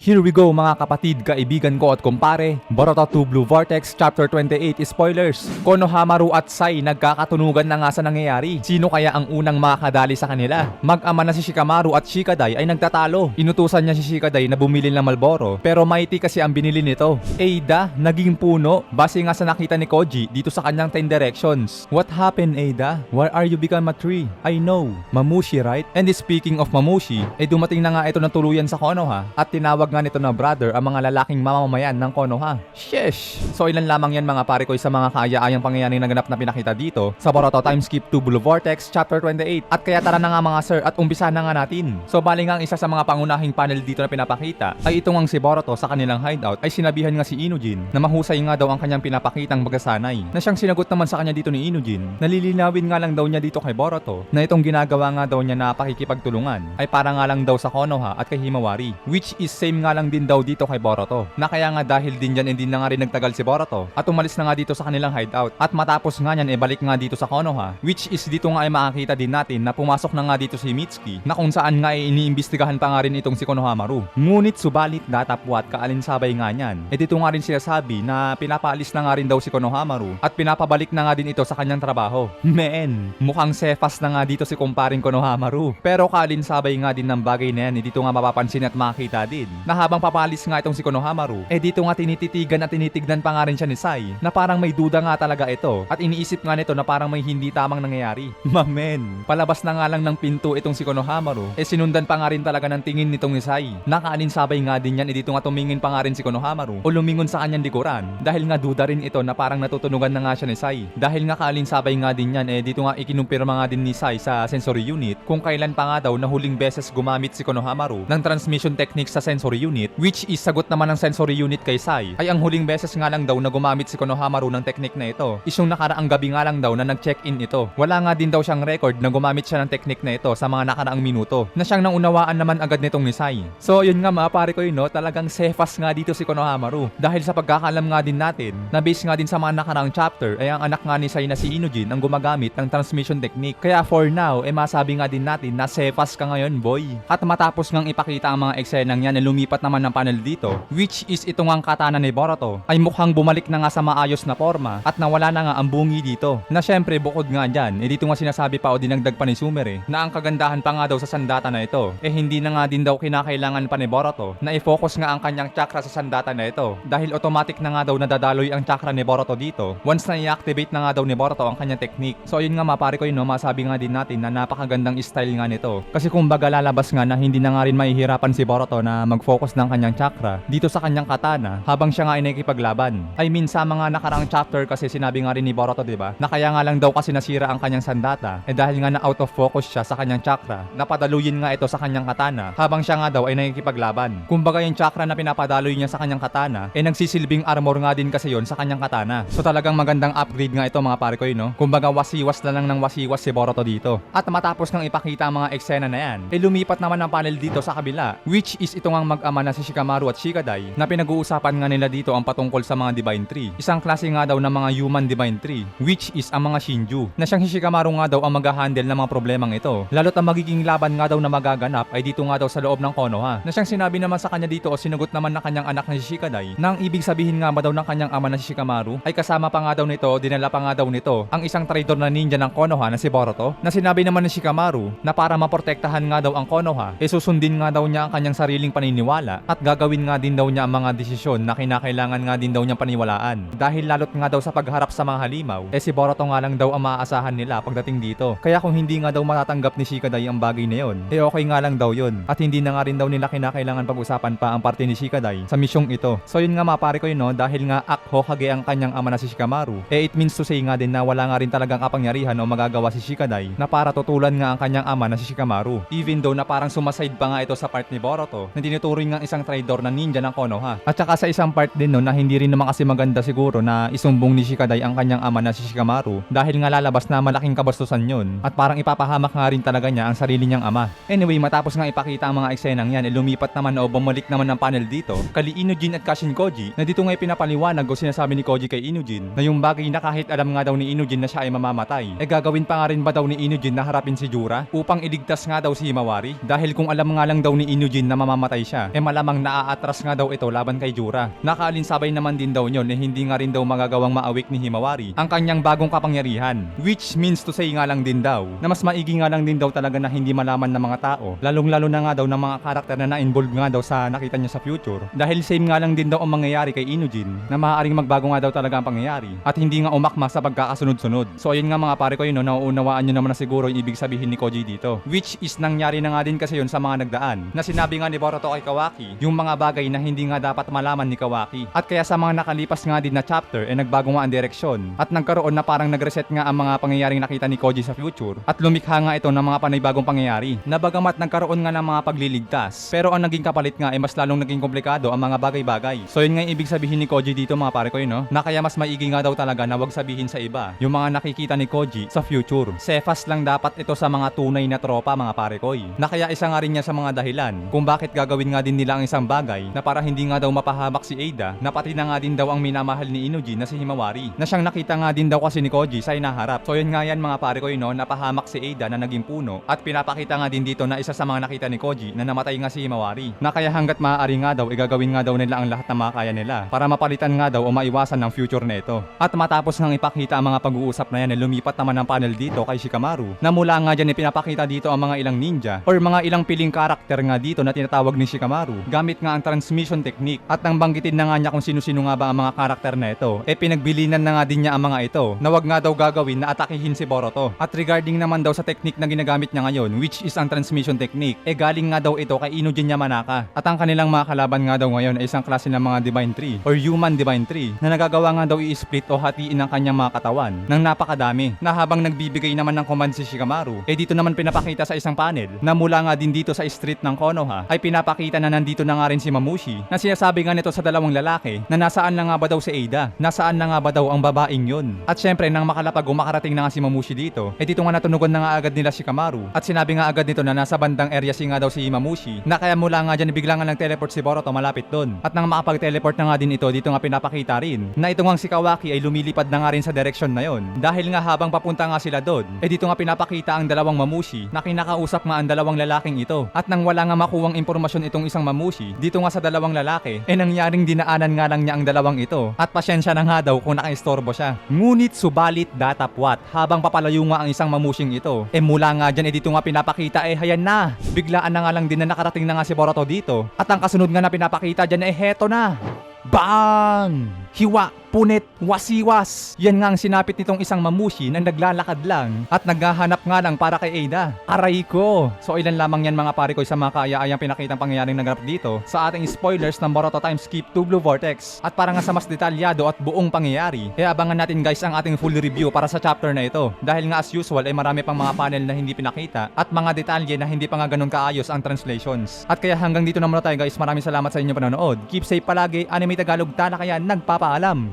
Here we go mga kapatid, kaibigan ko at kumpare. Boruto 2 Blue Vortex Chapter 28 Spoilers. Konohamaru at Sai nagkakatunugan na nga sa nangyayari. Sino kaya ang unang makakadali sa kanila? Mag-ama na si Shikamaru at Shikadai ay nagtatalo. Inutusan niya si Shikadai na bumili ng Malboro pero mighty kasi ang binili nito. Ada, naging puno. Base nga sa nakita ni Koji dito sa kanyang 10 directions. What happened Ada? Why are you become a tree? I know. Mamushi right? And speaking of Mamushi, eh dumating na nga ito ng tuluyan sa Konoha at tinawag nga nito na brother ang mga lalaking mamamayan ng Konoha. Sheesh! So ilan lamang yan mga pare ko sa mga kaaya-ayang pangyayari na ganap na pinakita dito sa Boruto Time Skip to Blue Vortex Chapter 28. At kaya tara na nga mga sir at umpisa na nga natin. So bali nga ang isa sa mga pangunahing panel dito na pinapakita ay itong ang si Boruto sa kanilang hideout ay sinabihan nga si Inujin na mahusay nga daw ang kanyang pinapakitang magasanay. Na siyang sinagot naman sa kanya dito ni Inujin, nalilinawin nga lang daw niya dito kay Boruto na itong ginagawa nga daw niya na pakikipagtulungan ay para nga lang daw sa Konoha at kay Himawari which is same nga lang din daw dito kay Boruto. Na kaya nga dahil din dyan hindi na nga rin nagtagal si Boruto at umalis na nga dito sa kanilang hideout at matapos nga niyan e balik nga dito sa Konoha which is dito nga ay makakita din natin na pumasok na nga dito si Mitsuki na kung saan nga ay iniimbestigahan pa nga rin itong si Konohamaru. Ngunit subalit datapwat kaalinsabay nga niyan. E dito nga rin siya sabi na pinapaalis na nga rin daw si Konohamaru at pinapabalik na nga din ito sa kanyang trabaho. Men, mukhang sefas na nga dito si kumparing Konohamaru. Pero kaalinsabay nga din ng bagay na yan, eh, dito nga mapapansin at makita din na habang papalis nga itong si Konohamaru, eh dito nga tinititigan at tinitignan pa nga rin siya ni Sai na parang may duda nga talaga ito at iniisip nga nito na parang may hindi tamang nangyayari. Mamen, palabas na nga lang ng pinto itong si Konohamaru, eh sinundan pa nga rin talaga ng tingin nitong ni Sai. Nakaalinsabay nga din yan, eh dito nga tumingin pa nga rin si Konohamaru o lumingon sa kanyang likuran dahil nga duda rin ito na parang natutunugan na nga siya ni Sai. Dahil nga kaalinsabay nga din yan, eh dito nga ikinumpirma nga din ni Sai sa sensory unit kung kailan pa nga daw na huling beses gumamit si Konohamaru ng transmission technique sa sensory unit which is sagot naman ng sensory unit kay Sai ay ang huling beses nga lang daw na gumamit si Konohamaru ng technique na ito is yung nakaraang gabi nga lang daw na nag-check-in ito. Wala nga din daw siyang record na gumamit siya ng technique na ito sa mga nakaraang minuto na siyang naunawaan naman agad nitong ni Sai. So yun nga mga pare ko yun no, talagang sefas nga dito si Konohamaru dahil sa pagkakalam nga din natin na base nga din sa mga nakaraang chapter ay ang anak nga ni Sai na si Inujin ang gumagamit ng transmission technique. Kaya for now, eh masabi nga din natin na sefas ka ngayon boy. At matapos ngang ipakita ang mga eksenang yan na lumipat naman ng panel dito, which is ito ang katana ni Boruto, ay mukhang bumalik na nga sa maayos na forma at nawala na nga ang bungi dito. Na syempre bukod nga dyan, eh dito nga sinasabi pa o dinagdag pa ni Sumere na ang kagandahan pa nga daw sa sandata na ito, eh hindi na nga din daw kinakailangan pa ni Boruto na i-focus nga ang kanyang chakra sa sandata na ito dahil automatic na nga daw nadadaloy ang chakra ni Boruto dito once na i-activate na nga daw ni Boruto ang kanyang technique. So yun nga mapare ko yun no, masabi nga din natin na napakagandang style nga nito. Kasi kung baga lalabas nga na hindi na nga rin mahihirapan si Boruto na mag-focus ng kanyang chakra dito sa kanyang katana habang siya nga ay nakikipaglaban. I mean sa mga nakaraang chapter kasi sinabi nga rin ni Boruto 'di ba? Na kaya nga lang daw kasi nasira ang kanyang sandata eh dahil nga na out of focus siya sa kanyang chakra. Napadaluyin nga ito sa kanyang katana habang siya nga daw ay nakikipaglaban. Kumbaga yung chakra na pinapadaloy niya sa kanyang katana eh nagsisilbing armor nga din kasi yon sa kanyang katana. So talagang magandang upgrade nga ito mga pare ko no? Kumbaga wasiwas na lang ng wasiwas si Boruto dito. At matapos nang ipakita ang mga eksena na yan, eh lumipat naman ang panel dito sa kabila, which is ito ngang mag-ama na si Shikamaru at Shikadai na pinag-uusapan nga nila dito ang patungkol sa mga Divine Tree. Isang klase nga daw ng mga human Divine Tree, which is ang mga Shinju. Na siyang si Shikamaru nga daw ang mag-handle ng mga problemang ito. Lalo't ang magiging laban nga daw na magaganap ay dito nga daw sa loob ng Konoha. Na siyang sinabi naman sa kanya dito o sinugot naman na kanyang anak na si Shikadai na ang ibig sabihin nga ba daw ng kanyang ama na si Shikamaru ay kasama pa nga daw nito dinala pa nga daw nito ang isang traitor na ninja ng Konoha na si Boruto na sinabi naman ni Shikamaru na para maprotektahan nga daw ang Konoha e susundin nga daw niya ang kanyang sariling paniniwala at gagawin nga din daw niya ang mga desisyon na kinakailangan nga din daw niyang paniwalaan. Dahil lalot nga daw sa pagharap sa mga halimaw eh si Boruto nga lang daw ang maaasahan nila pagdating dito. Kaya kung hindi nga daw matatanggap ni Shikadai ang bagay na yon eh okay nga lang daw yon at hindi na nga rin daw nila kinakailangan pag-usapan pa ang parte ni Shikadai sa misyong ito. So yun nga mapare ko yun no? Dahil nga ak Hokage ang kanyang ama na si Shikamaru eh it means to say nga din na wala nga rin talagang kapangyarihan o magagawa si Shikadai na para tutulan nga ang kanyang ama na si Shikamaru. Even though na parang sumaside pa nga ito sa part ni Boruto na tinuturing nga isang traidor na ninja ng Konoha at saka sa isang part din no na hindi rin naman kasi maganda siguro na isumbong ni Shikadai ang kanyang ama na si Shikamaru dahil nga lalabas na malaking kabastusan yun. At parang ipapahamak nga rin talaga niya ang sarili niyang ama. Anyway, matapos nga ipakita ang mga eksenang yan, eh, lumipat naman o bumalik naman ng panel dito kali Inujin at Kashin Koji na dito nga pinapaliwanag o sinasabi ni Koji kay Inujin na yung bagay na kahit alam nga daw ni Inujin na siya ay mamamatay, eh gagawin pa nga rin ba daw ni Inujin na harapin si Jura upang iligtas nga daw si Himawari? Dahil kung alam nga lang daw ni Inujin na mamamatay siya, eh malamang naaatras nga daw ito laban kay Jura. Nakaalinsabay naman din daw nyon eh hindi nga rin daw magagawang maawik ni Himawari ang kanyang bagong kapangyarihan. Which means to say nga lang din daw na mas maigi nga lang din daw talaga na hindi malaman ng mga tao. Lalong-lalo na nga daw ng mga karakter na na-involve nga daw sa nakita niya sa future. Dahil same nga lang din daw ang mangyayari kay Inujin na maaaring magbago nga daw talaga ang pangyayari at hindi nga umakma sa pagkakasunod-sunod. So ayun nga mga pare ko yun, no, nauunawaan nyo naman na siguro yung ibig sabihin ni Koji dito. Which is nangyari na nga din kasi yun sa mga nagdaan. Na sinabi nga ni Boruto kay Kawaki, yung mga bagay na hindi nga dapat malaman ni Kawaki. At kaya sa mga nakalipas nga din na chapter, eh nagbago nga ang direksyon. At nagkaroon na parang nag-reset nga ang mga pangyayaring nakita ni Koji sa future. At lumikha nga ito ng mga panibagong pangyayari. Na bagamat nagkaroon nga ng mga pagliligtas. Pero ang naging kapalit nga ay mas lalong naging komplikado ang mga bagay-bagay. So yun nga yung ibig sabihin ni Koji dito mga pare ko yun no? Na kaya mas maigi nga daw talaga na wag sabihin sa iba yung mga nakikita ni Koji sa future. Sefas lang dapat ito sa mga tunay na tropa mga pare ko Na kaya isa nga rin niya sa mga dahilan kung bakit gagawin nga din nila ang isang bagay na para hindi nga daw mapahamak si Ada na pati na nga din daw ang minamahal ni Inuji na si Himawari. Na siyang nakita nga din daw kasi ni Koji sa inaharap. So yun nga yan mga pare ko no, napahamak si Ada na naging puno at pinapakita nga din dito na isa sa mga nakita ni Koji na namatay nga si Himawari. Na kaya hanggat maaari nga daw, igagawin nga daw nila ang lahat na makakaya nila para mapalitan nga daw o maiwasan ng future nito. At matapos nang ipakita ang mga pag-uusap na yan, eh, lumipat naman ang panel dito kay Shikamaru na mula nga dyan ipinapakita dito ang mga ilang ninja or mga ilang piling karakter nga dito na tinatawag ni Shikamaru gamit nga ang transmission technique. At nang banggitin na nga niya kung sino-sino nga ba ang mga karakter na ito eh pinagbilinan na nga din niya ang mga ito na wag nga daw gagawin na atakihin si Boruto. At regarding naman daw sa technique na ginagamit niya ngayon which is ang transmission technique eh galing nga daw ito kay Inujin Yamanaka at ang kanilang mga kalaban nga daw ngayon ay isang klase ng mga Divine Tree or Human Divine Tree na nagagawa nga daw i-split o hatiin ang kanyang mga katawan ng napakadami. Na habang nagbibigay naman ng command si Shikamaru eh dito naman pinapakita sa isang panel na mula nga din dito sa street ng Konoha ay pinapakita na nandito na nga rin si Mamushi na sinasabi nga nito sa dalawang lalaki na nasaan na nga ba daw si Ada nasaan na nga ba daw ang babaeng yun? At syempre nang makalapag o makarating na nga si Mamushi dito eh dito nga natunugan na nga agad nila si Kamaru. At sinabi nga agad nito na nasa bandang area si nga daw si Mamushi na kaya mula nga dyan bigla nga nag-teleport si Boruto malapit doon at nang makapag-teleport na nga din ito dito nga pinapakita rin na ito nga si Kawaki ay lumilipad na nga rin sa direksyon na yon dahil nga habang papunta nga sila doon eh dito nga pinapakita ang dalawang Mamushi na kinakausap nga ang dalawang lalaking ito. At nang wala nga makuwang impormasyon itong isang Mamushi. Dito nga sa dalawang lalaki eh nangyaring dinaanan nga lang niya ang dalawang ito. At pasyensya na nga daw kung nakaistorbo siya. Ngunit subalit datapwat habang papalayo nga ang isang Mamushing ito. Eh mula nga dyan eh dito nga pinapakita eh hayan na. Biglaan na nga lang din na nakarating na nga si Boruto dito. At ang kasunod nga na pinapakita dyan eh heto na. Bang! Hiwa, punit, wasiwas. Yan nga ang sinapit nitong isang mamushi na naglalakad lang at naghahanap nga lang para kay Ada. Aray ko! So ilan lamang yan mga pare ko sa mga kaaya-ayang pinakitang pangyayaring naganap dito sa ating spoilers ng Boruto Time Skip to Blue Vortex. At para nga sa mas detalyado at buong pangyayari, eh abangan natin guys ang ating full review para sa chapter na ito. Dahil nga as usual ay marami pang mga panel na hindi pinakita at mga detalye na hindi pa nga ganun kaayos ang translations. At kaya hanggang dito na muna tayo guys. Maraming salamat sa inyong panonood. Keep safe palagi. Anime Tagalog Talakayan nagpapaalam.